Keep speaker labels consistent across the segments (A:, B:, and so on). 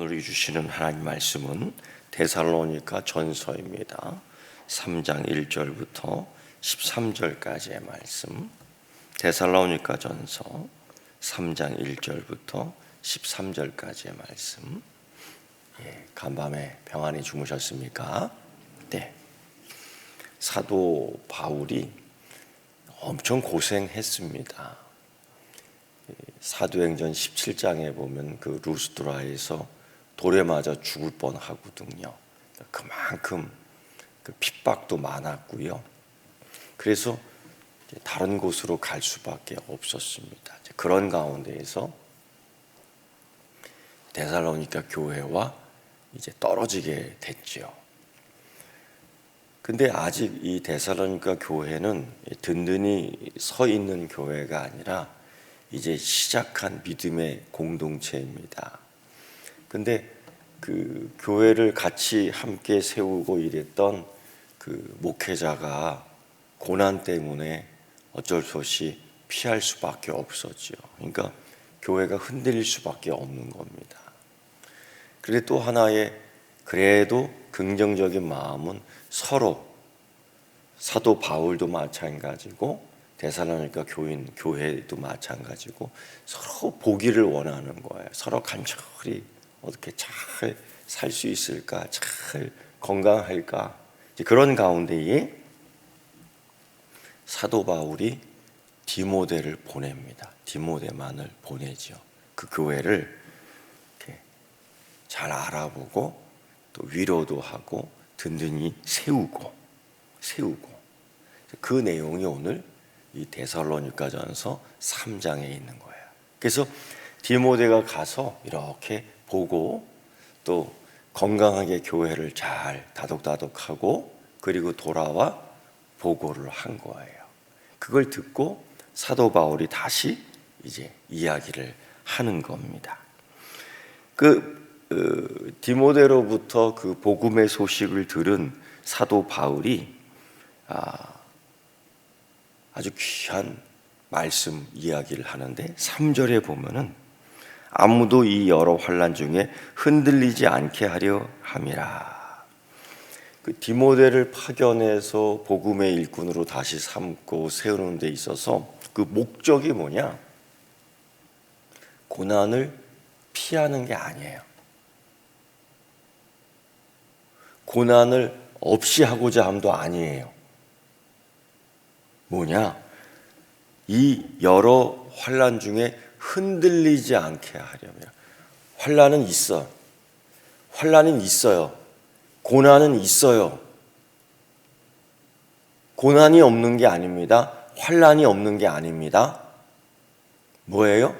A: 오늘 주시는 하나님 말씀은 데살로니가 전서입니다. 3장 1절부터 13절까지의 말씀. 데살로니가 전서 3장 1절부터 13절까지의 말씀. 예, 간밤에 평안히 주무셨습니까? 네. 사도 바울이 엄청 고생했습니다. 사도행전 17장에 보면 그 루스드라에서 돌에 맞아 죽을 뻔하거든요. 그만큼 그 핍박도 많았고요. 그래서 다른 곳으로 갈 수밖에 없었습니다. 그런 가운데에서 데살로니가 교회와 이제 떨어지게 됐죠. 근데 아직 이 데살로니가 교회는 든든히 서 있는 교회가 아니라 이제 시작한 믿음의 공동체입니다. 근데 그 교회를 같이 함께 세우고 이랬던 그 목회자가 고난 때문에 어쩔 수 없이 피할 수밖에 없었죠. 그러니까 교회가 흔들릴 수밖에 없는 겁니다. 그런데 또 하나의 그래도 긍정적인 마음은 서로 사도 바울도 마찬가지고 대사로니까 교인 교회도 마찬가지고 서로 보기를 원하는 거예요. 서로 간절히 어떻게 잘 살 수 있을까, 잘 건강할까 그런 가운데에 사도 바울이 디모데를 보냅니다. 디모데만을 보내죠. 그 교회를 잘 알아보고 또 위로도 하고 든든히 세우고 세우고 그 내용이 오늘 이 데살로니가전서 3장에 있는 거예요. 그래서 디모데가 가서 이렇게 보고 또 건강하게 교회를 잘 다독다독하고 그리고 돌아와 보고를 한 거예요. 그걸 듣고 사도 바울이 다시 이제 이야기를 하는 겁니다. 그 어, 디모데로부터 그 복음의 소식을 들은 사도 바울이 아, 아주 귀한 말씀 이야기를 하는데 3절에 보면은 아무도 이 여러 환란 중에 흔들리지 않게 하려 함이라. 그 디모데를 파견해서 복음의 일꾼으로 다시 삼고 세우는 데 있어서 그 목적이 뭐냐? 고난을 피하는 게 아니에요. 고난을 없이 하고자 함도 아니에요. 뭐냐? 이 여러 환란 중에 흔들리지 않게 하려면 환란은 있어. 환란은 있어요. 고난은 있어요. 고난이 없는 게 아닙니다. 환란이 없는 게 아닙니다. 뭐예요?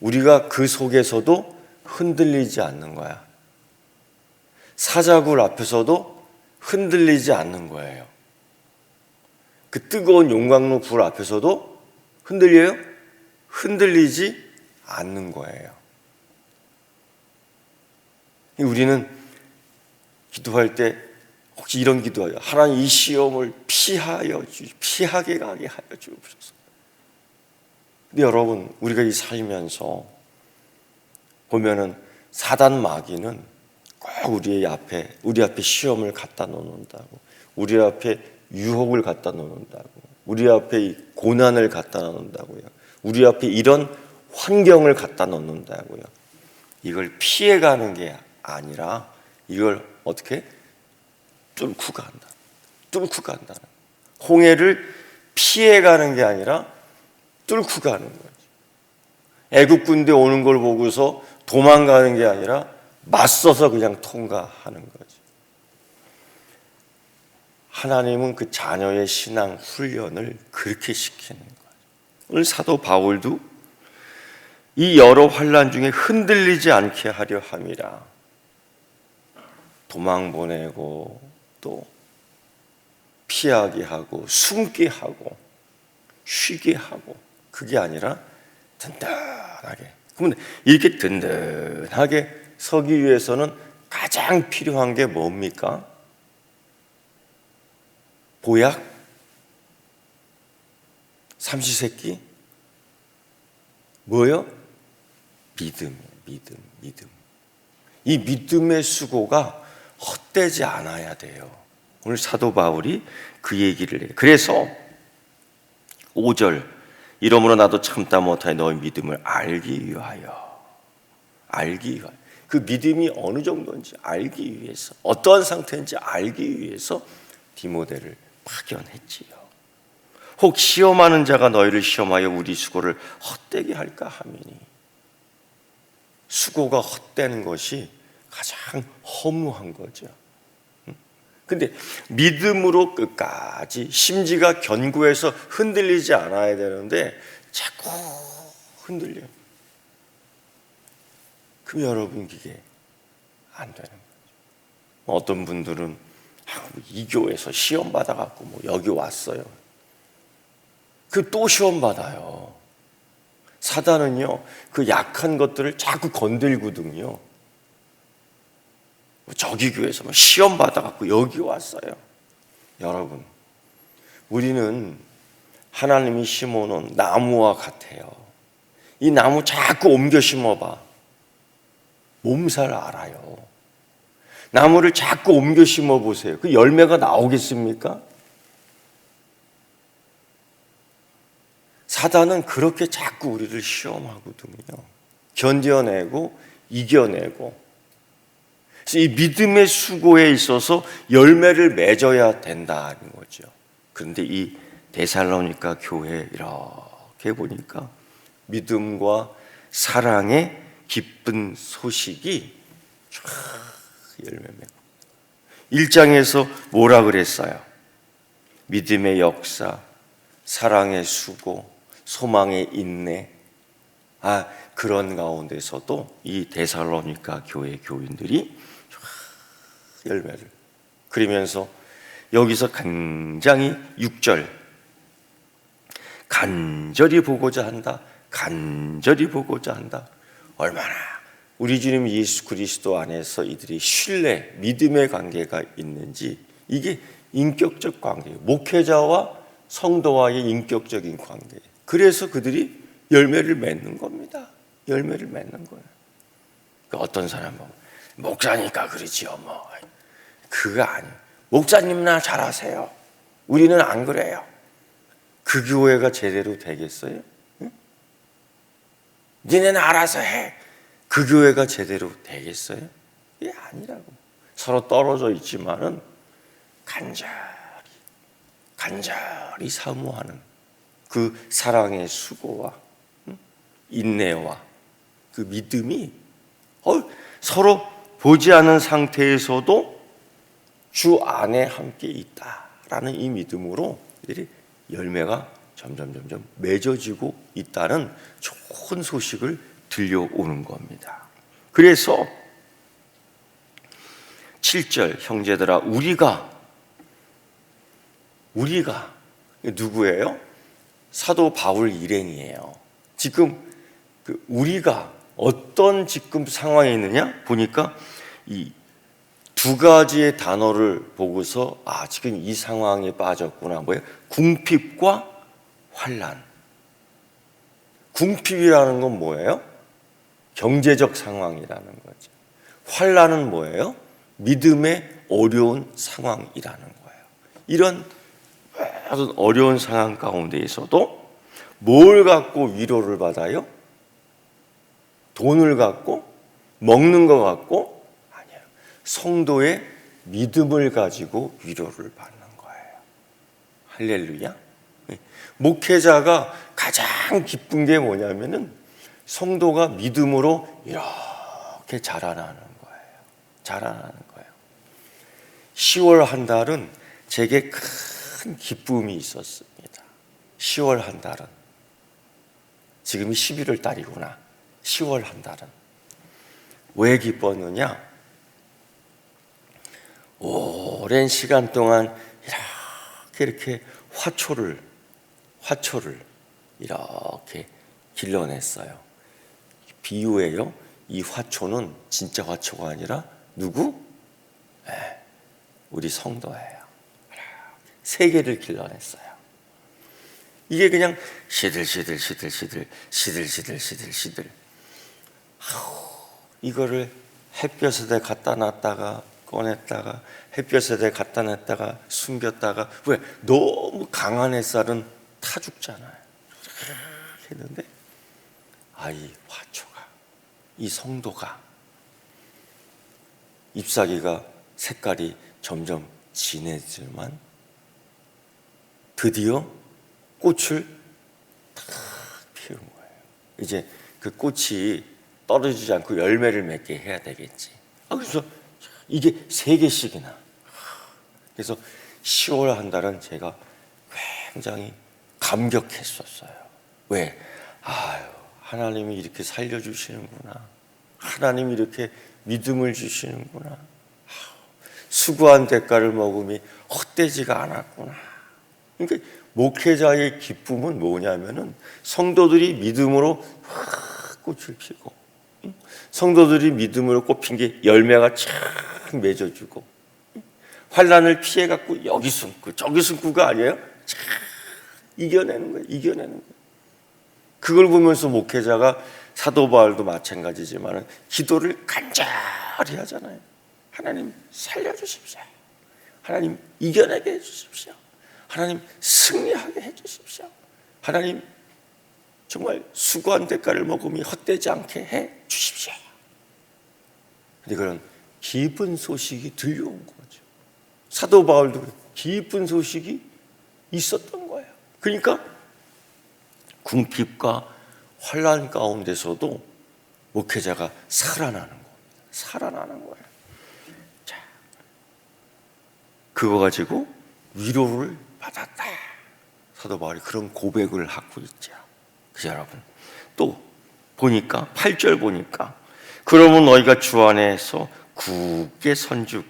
A: 우리가 그 속에서도 흔들리지 않는 거야. 사자굴 앞에서도 흔들리지 않는 거예요. 그 뜨거운 용광로 불 앞에서도 흔들려요? 흔들리지 않는 거예요. 우리는 기도할 때 혹시 이런 기도하요 하나님 이 시험을 피하여 주, 피하게 가게 하여 주옵소서. 근데 여러분, 우리가 이 살면서 보면은 사단 마귀는 꼭 우리 앞에, 우리 앞에 시험을 갖다 놓는다고, 우리 앞에 유혹을 갖다 놓는다고, 우리 앞에 고난을 갖다 놓는다고요. 우리 앞에 이런 환경을 갖다 놓는다고요. 이걸 피해가는 게 아니라 이걸 어떻게 뚫고 간다. 뚫고 간다는. 홍해를 피해가는 게 아니라 뚫고 가는 거지. 애국 군대 오는 걸 보고서 도망가는 게 아니라 맞서서 그냥 통과하는 거지. 하나님은 그 자녀의 신앙 훈련을 그렇게 시키는 거예요. 오늘 사도 바울도 이 여러 환란 중에 흔들리지 않게 하려 함이라. 도망 보내고 또 피하게 하고 숨게 하고 쉬게 하고 그게 아니라 든든하게. 그러면 이렇게 든든하게 서기 위해서는 가장 필요한 게 뭡니까? 보약? 삼시세끼? 뭐요? 믿음, 믿음, 믿음. 이 믿음의 수고가 헛되지 않아야 돼요. 오늘 사도 바울이 그 얘기를 해요. 그래서 5절 이러므로 나도 참다 못하여 너의 믿음을 알기 위하여 알기 위하여 그 믿음이 어느 정도인지 알기 위해서 어떠한 상태인지 알기 위해서 디모데를 파견했지요. 혹 시험하는 자가 너희를 시험하여 우리 수고를 헛되게 할까 하미니 수고가 헛되는 것이 가장 허무한 거죠. 근데 믿음으로 끝까지 심지가 견고해서 흔들리지 않아야 되는데 자꾸 흔들려요. 그럼 여러분 그게 안 되는 거죠. 어떤 분들은 아, 이 교회에서 시험 받아갖고 뭐 여기 왔어요. 그 또 시험 받아요. 사단은요 그 약한 것들을 자꾸 건들거든요. 뭐 저기 교회에서 뭐 시험 받아갖고 여기 왔어요. 여러분, 우리는 하나님이 심어놓은 나무와 같아요. 이 나무 자꾸 옮겨 심어봐. 몸살 알아요. 나무를 자꾸 옮겨 심어 보세요. 그 열매가 나오겠습니까? 사단은 그렇게 자꾸 우리를 시험하거든요. 견뎌내고 이겨내고. 이 믿음의 수고에 있어서 열매를 맺어야 된다는 거죠. 그런데 이 데살로니가 교회 이렇게 보니까 믿음과 사랑의 기쁜 소식이 쫙 열매 맺고 1장에서 뭐라 그랬어요? 믿음의 역사, 사랑의 수고, 소망의 인내. 아, 그런 가운데서도 이 데살로니가 교회 교인들이 쫙 열매를 그러면서 여기서 굉장히 6절 간절히 보고자 한다. 간절히 보고자 한다. 얼마나 우리 주님 예수 그리스도 안에서 이들이 신뢰, 믿음의 관계가 있는지 이게 인격적 관계, 목회자와 성도와의 인격적인 관계. 그래서 그들이 열매를 맺는 겁니다. 열매를 맺는 거예요. 그 어떤 사람은 목사니까 그러지요, 뭐. 그거 아니에요. 목사님나 잘하세요. 우리는 안 그래요. 그 교회가 제대로 되겠어요? 응? 니네는 알아서 해. 그 교회가 제대로 되겠어요? 이게 아니라고. 서로 떨어져 있지만은 간절히, 간절히 사모하는 그 사랑의 수고와 응? 인내와 그 믿음이 어, 서로 보지 않은 상태에서도 주 안에 함께 있다라는 이 믿음으로 열매가 점점 점점 맺어지고 있다는 좋은 소식을 들려오는 겁니다. 그래서 7절 형제들아 우리가 우리가 누구예요? 사도 바울 일행이에요. 지금 그 우리가 어떤 지금 상황에 있느냐 보니까 이 두 가지의 단어를 보고서 아 지금 이 상황에 빠졌구나 뭐예요? 궁핍과 환란. 궁핍이라는 건 뭐예요? 경제적 상황이라는 거죠. 환란은 뭐예요? 믿음의 어려운 상황이라는 거예요. 이런 아주 어려운 상황 가운데에서도 뭘 갖고 위로를 받아요? 돈을 갖고 먹는 거 갖고 아니에요. 성도의 믿음을 가지고 위로를 받는 거예요. 할렐루야. 네. 목회자가 가장 기쁜 게 뭐냐면은 성도가 믿음으로 이렇게 자라나는 거예요. 자라나는 거예요. 10월 한 달은 제게 큰 기쁨이 있었습니다. 10월 한 달은 지금이 11월 달이구나. 10월 한 달은 왜 기뻤느냐? 오랜 시간 동안 이렇게 이렇게 화초를 화초를 이렇게 길러냈어요. 비유예요. 이 화초는 진짜 화초가 아니라 누구? 네, 우리 성도예요. 세 개를 길러냈어요. 이게 그냥 시들시들 시들시들 시들시들 시들 시들 아우, 이거를 햇볕에 갖다 놨다가 꺼냈다가 햇볕에 갖다 놨다가 숨겼다가 왜 너무 강한 햇살은 타 죽잖아요. 했는데 아이 화초가 이 성도가 잎사귀가 색깔이 점점 진해지만 드디어 꽃을 탁 피운 거예요. 이제 그 꽃이 떨어지지 않고 열매를 맺게 해야 되겠지. 아, 그래서 이게 세 개씩이나. 그래서 10월 한 달은 제가 굉장히 감격했었어요. 왜? 아유, 하나님이 이렇게 살려주시는구나. 하나님이 이렇게 믿음을 주시는구나. 수고한 대가를 먹음이 헛되지가 않았구나. 그러니까 목회자의 기쁨은 뭐냐면은 성도들이 믿음으로 확 꽃을 피고 응? 성도들이 믿음으로 꽃핀 게 열매가 착 맺어주고 응? 환란을 피해 갖고 여기 숨고 저기 숨고가 아니에요. 착 이겨내는 거예요. 이겨내는 거예요. 그걸 보면서 목회자가 사도 바울도 마찬가지지만 기도를 간절히 하잖아요. 하나님 살려주십시오. 하나님 이겨내게 해주십시오. 하나님 승리하게 해주십시오. 하나님 정말 수고한 대가를 먹음이 헛되지 않게 해 주십시오. 근데 그런 기쁜 소식이 들려온 거죠. 사도 바울도 기쁜 소식이 있었던 거예요. 그러니까 궁핍과 환란 가운데서도 목회자가 살아나는 겁니다. 살아나는 거예요. 자, 그거 가지고 위로를 받았다. 사도 바울이 그런 고백을 하고 있죠. 그 여러분 또 보니까 8절 보니까 그러면 너희가 주 안에서 굳게 선죽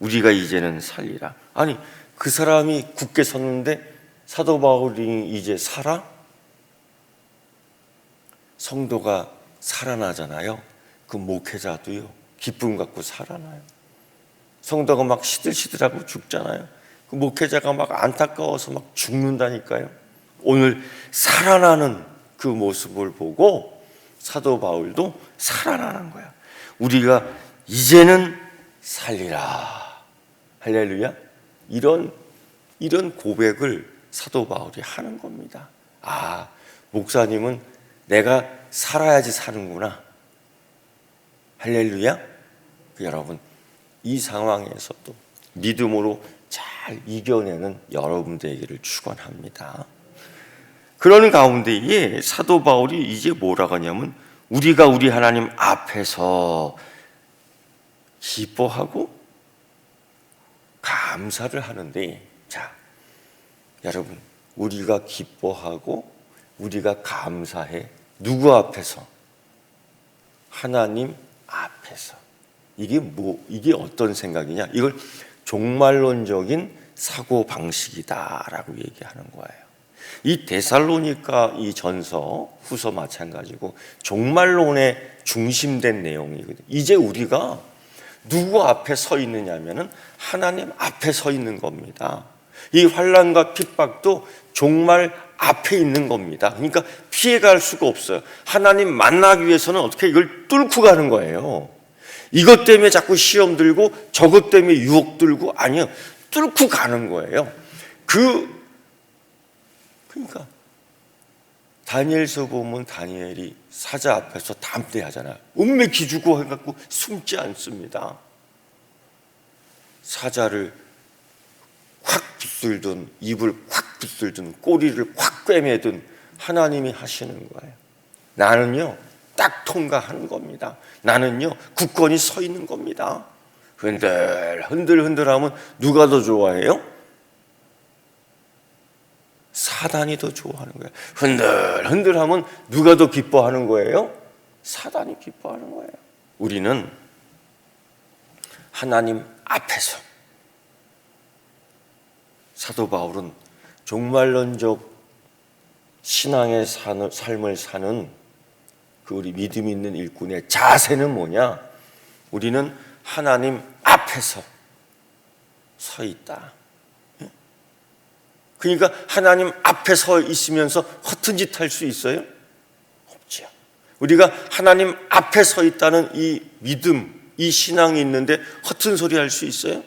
A: 우리가 이제는 살리라. 아니 그 사람이 굳게 섰는데 사도 바울이 이제 살아? 성도가 살아나잖아요. 그 목회자도요. 기쁨 갖고 살아나요. 성도가 막 시들시들하고 죽잖아요. 그 목회자가 막 안타까워서 막 죽는다니까요. 오늘 살아나는 그 모습을 보고 사도 바울도 살아나는 거야. 우리가 이제는 살리라. 할렐루야. 이런 이런 고백을 사도 바울이 하는 겁니다. 아, 목사님은 내가 살아야지 사는구나. 할렐루야. 그 여러분, 이 상황에서도 믿음으로 잘 이겨내는 여러분들에게를 축원합니다. 그런 가운데에 사도 바울이 이제 뭐라고 하냐면 우리가 우리 하나님 앞에서 기뻐하고 감사를 하는데 자 여러분 우리가 기뻐하고 우리가 감사해. 누구 앞에서? 하나님 앞에서. 이게 뭐 이게 어떤 생각이냐? 이걸 종말론적인 사고 방식이다라고 얘기하는 거예요. 이 데살로니가 이 전서 후서 마찬가지고 종말론에 중심된 내용이거든요. 이제 우리가 누구 앞에 서 있느냐면은 하나님 앞에 서 있는 겁니다. 이 환란과 핍박도 종말 앞에 있는 겁니다. 그러니까 피해갈 수가 없어요. 하나님 만나기 위해서는 어떻게 이걸 뚫고 가는 거예요. 이것 때문에 자꾸 시험 들고 저것 때문에 유혹 들고 아니요. 뚫고 가는 거예요. 그 그러니까 다니엘서 보면 다니엘이 사자 앞에서 담대하잖아요. 음매 기주고 해갖고 숨지 않습니다. 사자를 확 붙들든 입을 확 붙들든 꼬리를 확 꿰매든 하나님이 하시는 거예요. 나는요 딱 통과하는 겁니다. 나는요 굳건히 서 있는 겁니다. 흔들 흔들 흔들 하면 누가 더 좋아해요? 사단이 더 좋아하는 거예요. 흔들 흔들 하면 누가 더 기뻐하는 거예요? 사단이 기뻐하는 거예요. 우리는 하나님 앞에서 사도 바울은 종말론적 신앙의 삶을 사는 그 우리 믿음 있는 일꾼의 자세는 뭐냐? 우리는 하나님 앞에서 서 있다. 그러니까 하나님 앞에 서 있으면서 허튼 짓 할 수 있어요? 없죠. 우리가 하나님 앞에 서 있다는 이 믿음, 이 신앙이 있는데 허튼 소리 할 수 있어요?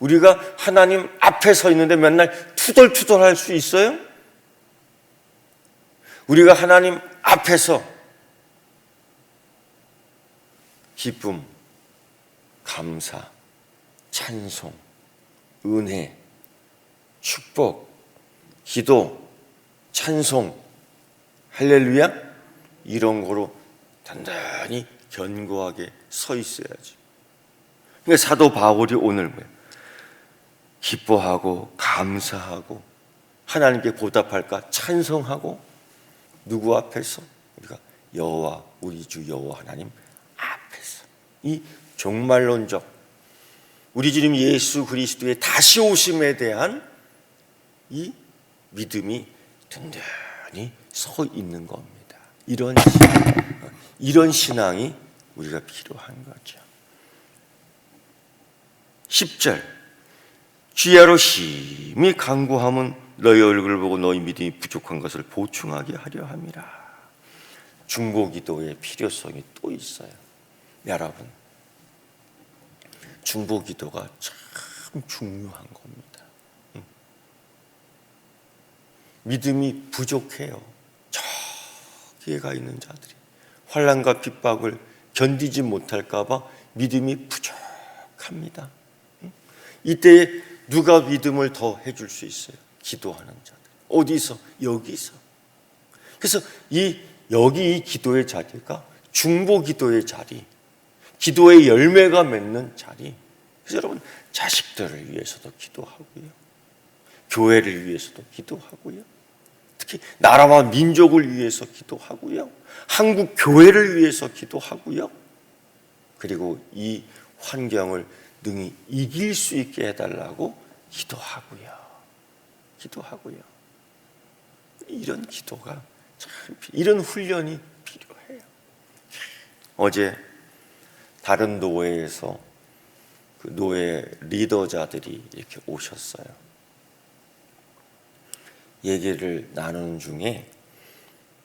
A: 우리가 하나님 앞에 서 있는데 맨날 투덜투덜 할 수 있어요? 우리가 하나님 앞에서 기쁨, 감사, 찬송, 은혜, 축복, 기도, 찬송, 할렐루야 이런 거로 단단히 견고하게 서 있어야지. 그러니까 사도 바울이 오늘 뭐예요? 기뻐하고 감사하고 하나님께 보답할까 찬송하고 누구 앞에서 우리가 여호와 우리 주 여호와 하나님 앞에서 이 종말론적 우리 주님 예수 그리스도의 다시 오심에 대한 이 믿음이 든든히 서 있는 겁니다. 이런 신앙, 이런 신앙이 우리가 필요한 거죠. 10절 주야로 심히 강구함은 너희 얼굴을 보고 너희 믿음이 부족한 것을 보충하게 하려 함이라. 중보 기도의 필요성이 또 있어요. 여러분, 중보 기도가 참 중요한 겁니다. 응. 믿음이 부족해요. 저기에 가 있는 자들이 환란과 핍박을 견디지 못할까 봐 믿음이 부족합니다. 응? 이때 누가 믿음을 더 해줄 수 있어요? 기도하는 자들. 어디서? 여기서. 그래서 이 여기 이 기도의 자리가 중보 기도의 자리, 기도의 열매가 맺는 자리. 그래서 여러분 자식들을 위해서도 기도하고요, 교회를 위해서도 기도하고요, 특히 나라와 민족을 위해서 기도하고요, 한국 교회를 위해서 기도하고요, 그리고 이 환경을 능히 이길 수 있게 해달라고 기도하고요, 기도하고요. 이런 기도가 참 필- 이런 훈련이 필요해요. 어제 다른 노회에서 그 노회 리더자들이 이렇게 오셨어요. 얘기를 나누는 중에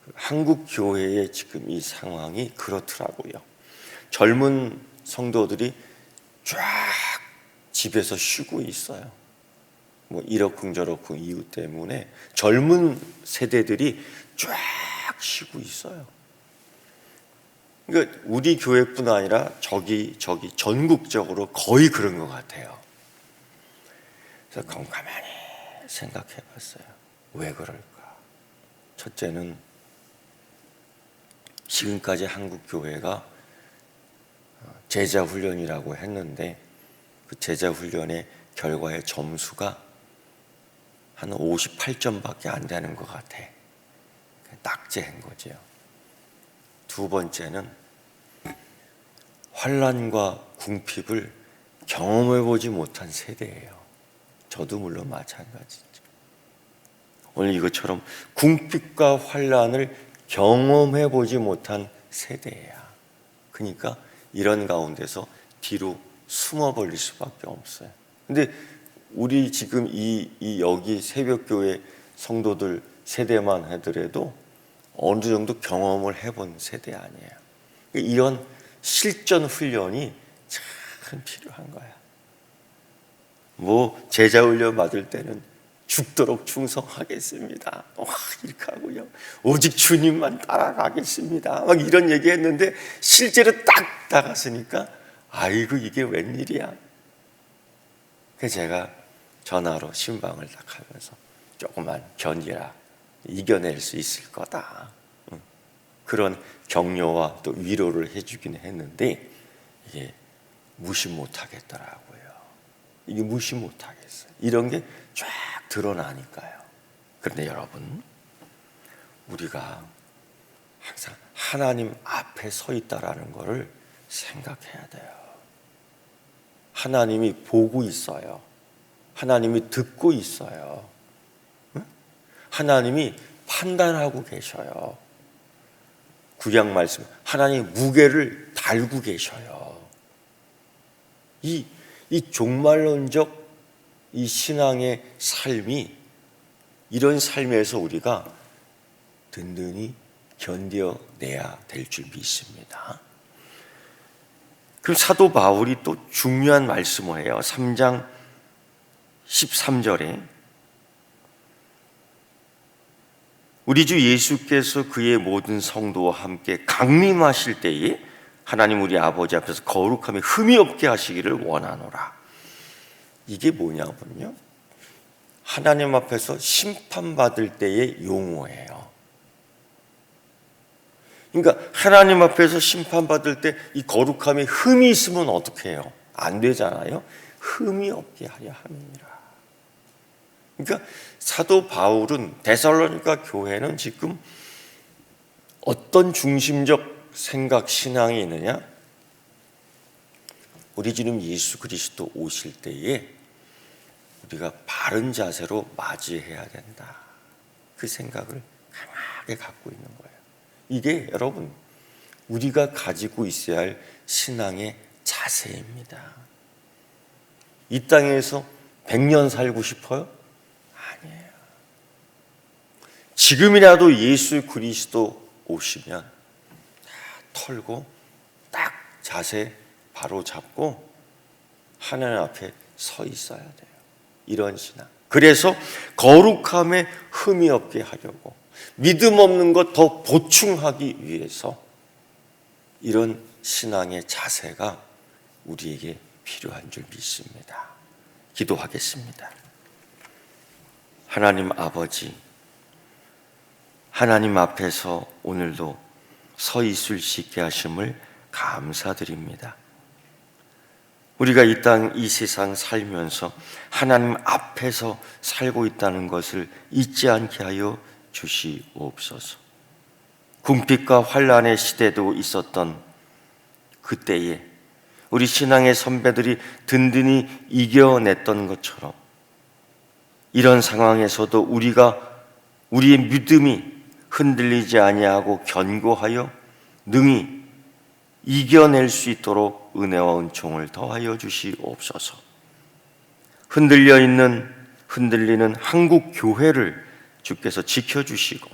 A: 그 한국 교회의 지금 이 상황이 그렇더라고요. 젊은 성도들이 쫙 집에서 쉬고 있어요. 뭐 이러쿵 저러쿵 이유 때문에 젊은 세대들이 쫙 쉬고 있어요. 그러니까 우리 교회뿐 아니라 저기 저기 전국적으로 거의 그런 것 같아요. 그래서 그럼 가만히 생각해봤어요. 왜 그럴까? 첫째는 지금까지 한국 교회가 제자 훈련이라고 했는데 그 제자 훈련의 결과의 점수가 한 58점밖에 안 되는 것 같아. 낙제한 거죠. 두 번째는 환란과 궁핍을 경험해 보지 못한 세대예요. 저도 물론 마찬가지죠. 오늘 이것처럼 궁핍과 환란을 경험해 보지 못한 세대야. 그러니까 이런 가운데서 뒤로 숨어 버릴 수밖에 없어요. 근데 우리 지금 이, 이 여기 새벽교회 성도들 세대만 하더라도 어느 정도 경험을 해본 세대 아니에요. 이런 실전 훈련이 참 필요한 거야. 뭐 제자 훈련 받을 때는 죽도록 충성하겠습니다. 와, 이렇게 하고요. 오직 주님만 따라가겠습니다. 막 이런 얘기 했는데 실제로 딱 나갔으니까 아이고 이게 웬일이야. 그래서 제가 전화로 신방을 딱 하면서 조금만 견디라. 이겨낼 수 있을 거다. 응. 그런 격려와 또 위로를 해주긴 했는데 이게 무시 못하겠더라고요. 이게 무시 못하겠어요. 이런 게 쫙 드러나니까요. 그런데 여러분, 우리가 항상 하나님 앞에 서 있다라는 것을 생각해야 돼요. 하나님이 보고 있어요. 하나님이 듣고 있어요. 응? 하나님이 판단하고 계셔요. 구약 말씀, 하나님 무게를 달고 계셔요. 이, 이 종말론적 이 신앙의 삶이 이런 삶에서 우리가 든든히 견뎌내야 될 줄 믿습니다. 그럼 사도 바울이 또 중요한 말씀을 해요. 3장 13절에 우리 주 예수께서 그의 모든 성도와 함께 강림하실 때에 하나님 우리 아버지 앞에서 거룩함에 흠이 없게 하시기를 원하노라. 이게 뭐냐면요. 하나님 앞에서 심판받을 때의 용어예요. 그러니까 하나님 앞에서 심판받을 때 이 거룩함에 흠이 있으면 어떻게 해요? 안 되잖아요. 흠이 없게 하려 함이니라. 그러니까 사도 바울은 데살로니가 교회는 지금 어떤 중심적 생각 신앙이 있느냐? 우리 주님 예수 그리스도 오실 때에 우리가 바른 자세로 맞이해야 된다. 그 생각을 강하게 갖고 있는 거예요. 이게 여러분 우리가 가지고 있어야 할 신앙의 자세입니다. 이 땅에서 100년 살고 싶어요? 아니에요. 지금이라도 예수 그리스도 오시면 다 털고 딱 자세 바로 잡고 하나님 앞에 서 있어야 돼요. 이런 신앙. 그래서 거룩함에 흠이 없게 하려고 믿음 없는 것 더 보충하기 위해서 이런 신앙의 자세가 우리에게 필요한 줄 믿습니다. 기도하겠습니다. 하나님 아버지, 하나님 앞에서 오늘도 서 있을 수 있게 하심을 감사드립니다. 우리가 이 땅, 이 세상 살면서 하나님 앞에서 살고 있다는 것을 잊지 않게 하여 주시옵소서. 궁핍과 환란의 시대도 있었던 그때에 우리 신앙의 선배들이 든든히 이겨냈던 것처럼 이런 상황에서도 우리가 우리의 믿음이 흔들리지 아니하고 견고하여 능히 이겨낼 수 있도록 은혜와 은총을 더하여 주시옵소서. 흔들려 있는 흔들리는 한국 교회를 주께서 지켜 주시고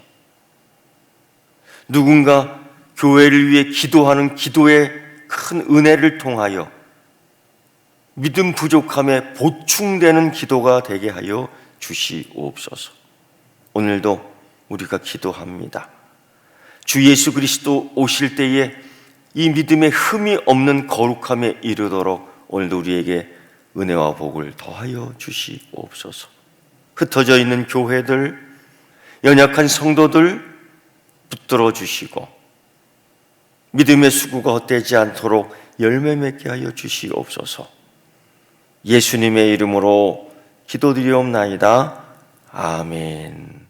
A: 누군가 교회를 위해 기도하는 기도의 큰 은혜를 통하여 믿음 부족함에 보충되는 기도가 되게 하여 주시옵소서. 오늘도 우리가 기도합니다. 주 예수 그리스도 오실 때에 이 믿음에 흠이 없는 거룩함에 이르도록 오늘도 우리에게 은혜와 복을 더하여 주시옵소서. 흩어져 있는 교회들, 연약한 성도들 붙들어 주시고 믿음의 수구가 헛되지 않도록 열매 맺게 하여 주시옵소서. 예수님의 이름으로 기도드리옵나이다. 아멘.